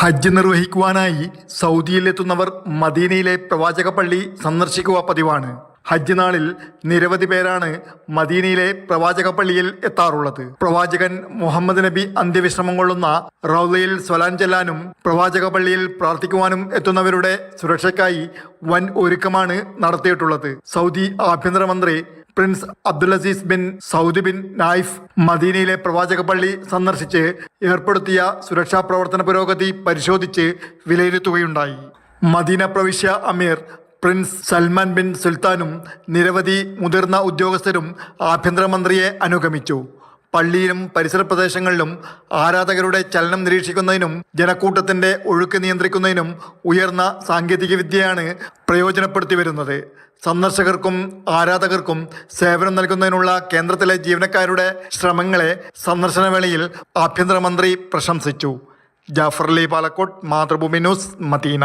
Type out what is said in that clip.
ഹജ്ജ് നിർവഹിക്കുവാനായി സൗദിയിലെത്തുന്നവർ മദീനയിലെ പ്രവാചക പള്ളി സന്ദർശിക്കുക പതിവാണ്. ഹജ്ജ് നാളിൽ നിരവധി പേരാണ് മദീനയിലെ പ്രവാചക പള്ളിയിൽ എത്താറുള്ളത്. പ്രവാചകൻ മുഹമ്മദ് നബി അന്ത്യവിശ്രമം കൊള്ളുന്ന റൗലയിൽ സ്വലാൻ ചെല്ലാനും പ്രവാചക പള്ളിയിൽ പ്രാർത്ഥിക്കുവാനും എത്തുന്നവരുടെ സുരക്ഷയ്ക്കായി വൻ ഒരുക്കമാണ് നടത്തിയിട്ടുള്ളത്. സൗദി ആഭ്യന്തരമന്ത്രി prince Abdul Aziz bin Saud bin Naif മദീനയിലെ പ്രവാചക പള്ളി സന്ദർശിച്ച് ഏർപ്പെടുത്തിയ സുരക്ഷാ പ്രവർത്തന പുരോഗതി പരിശോധിച്ച് വിലയിരുത്തുകയുണ്ടായി. മദീന പ്രവിശ്യ അമീർ പ്രിൻസ് സൽമാൻ ബിൻ സുൽത്താനും നിരവധി മുതിർന്ന ഉദ്യോഗസ്ഥരും ആഭ്യന്തരമന്ത്രിയെ അനുഗമിച്ചു. പള്ളിയിലും പരിസര പ്രദേശങ്ങളിലും ആരാധകരുടെ ചലനം നിരീക്ഷിക്കുന്നതിനും ജനക്കൂട്ടത്തിന്റെ ഒഴുക്ക് നിയന്ത്രിക്കുന്നതിനും ഉയർന്ന സാങ്കേതികവിദ്യയാണ് പ്രയോജനപ്പെടുത്തി വരുന്നത്. സന്ദർശകർക്കും ആരാധകർക്കും സേവനം നൽകുന്നതിനുള്ള കേന്ദ്രത്തിലെ ജീവനക്കാരുടെ ശ്രമങ്ങളെ സന്ദർശനവേളയിൽ ആഭ്യന്തരമന്ത്രി പ്രശംസിച്ചു. Jaffar Ali Palakkot Mathrubhumi news Medina.